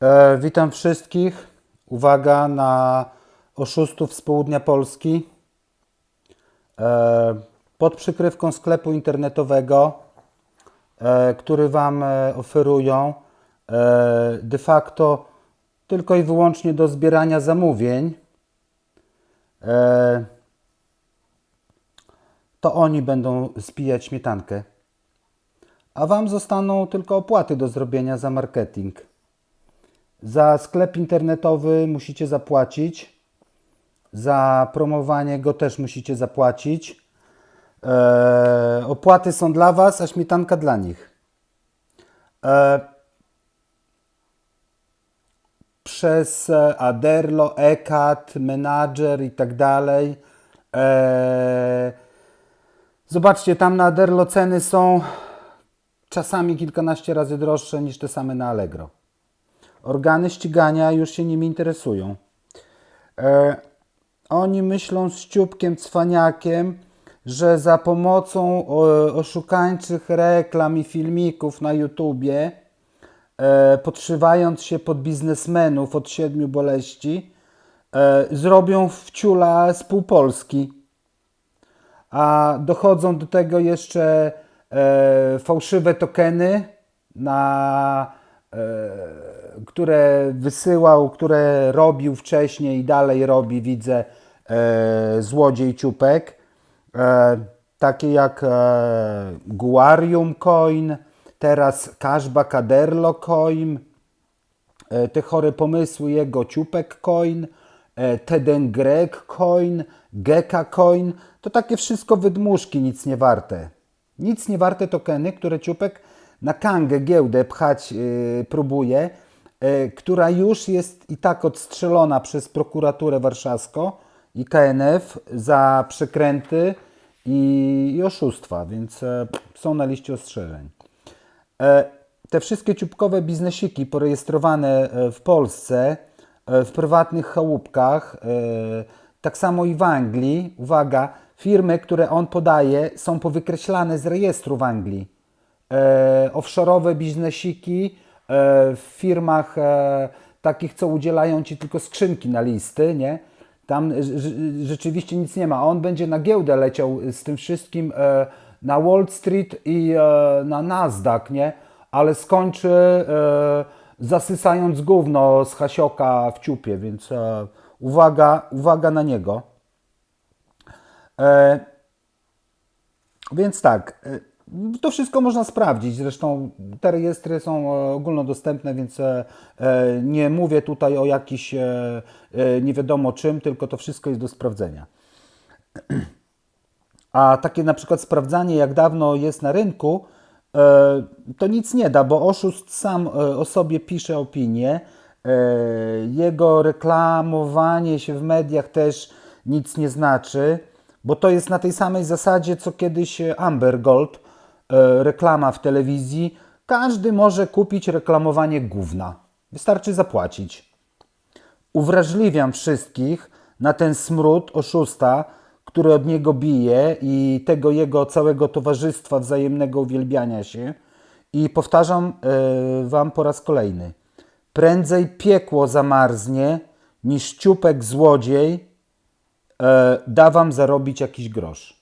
E, witam wszystkich. Uwaga na oszustów z południa Polski. E, pod przykrywką sklepu internetowego, e, który Wam e, oferują e, de facto tylko i wyłącznie do zbierania zamówień. E, to oni będą spijać śmietankę, a Wam zostaną tylko opłaty do zrobienia za marketing. Za sklep internetowy musicie zapłacić. Za promowanie go też musicie zapłacić. Eee, opłaty są dla Was, a śmietanka dla nich. Eee, przez e, Aderlo, ECAT, Menadżer i tak dalej. Zobaczcie, tam na Aderlo ceny są czasami kilkanaście razy droższe niż te same na Allegro. Organy ścigania już się nimi interesują. E, oni myślą z ciupkiem, cwaniakiem, że za pomocą o, oszukańczych reklam i filmików na YouTubie, e, podszywając się pod biznesmenów od siedmiu boleści, e, zrobią wciula z pół Polski. A dochodzą do tego jeszcze e, fałszywe tokeny, na, e, które wysyłał, które robił wcześniej i dalej robi, widzę, e, złodziej ciupek. E, takie jak e, Guarium Coin, teraz Cashback Aderlo Coin, e, te chore pomysły jego Ciupek Coin, e, Teden Greg Coin, Geka Coin, to takie wszystko wydmuszki, nic nie warte. Nic nie warte tokeny, które Ciupek na Kangę giełdę pchać e, próbuje, e, która już jest i tak odstrzelona przez prokuraturę warszawską i KNF za przekręty i, i oszustwa, więc e, są na liście ostrzeżeń. E, Te wszystkie ciupkowe biznesiki porejestrowane e, w Polsce, e, w prywatnych chałupkach, e, tak samo i w Anglii, uwaga, firmy, które on podaje, są powykreślane z rejestru w Anglii. E, offshore'owe biznesiki e, w firmach e, takich, co udzielają ci tylko skrzynki na listy, nie? Tam rz- rz- rzeczywiście nic nie ma. On będzie na giełdę leciał z tym wszystkim e, na Wall Street i na Nasdaq, nie? Ale skończy zasysając gówno z Hasioka w ciupie, więc uwaga, uwaga na niego. Więc tak, to wszystko można sprawdzić. Zresztą te rejestry są e, ogólnodostępne, więc e, e, nie mówię tutaj o jakiś nie wiadomo czym, tylko to wszystko jest do sprawdzenia. A takie na przykład sprawdzanie, jak dawno jest na rynku, to nic nie da, bo oszust sam o sobie pisze opinię. Jego reklamowanie się w mediach też nic nie znaczy, bo to jest na tej samej zasadzie, co kiedyś Amber Gold, reklama w telewizji. Każdy może kupić reklamowanie gówna. Wystarczy zapłacić uwrażliwiam wszystkich na ten smród oszusta, który od niego bije i tego jego całego towarzystwa wzajemnego uwielbiania się. I powtarzam e, Wam po raz kolejny. Prędzej piekło zamarznie, niż ciupek złodziej e, da Wam zarobić jakiś grosz.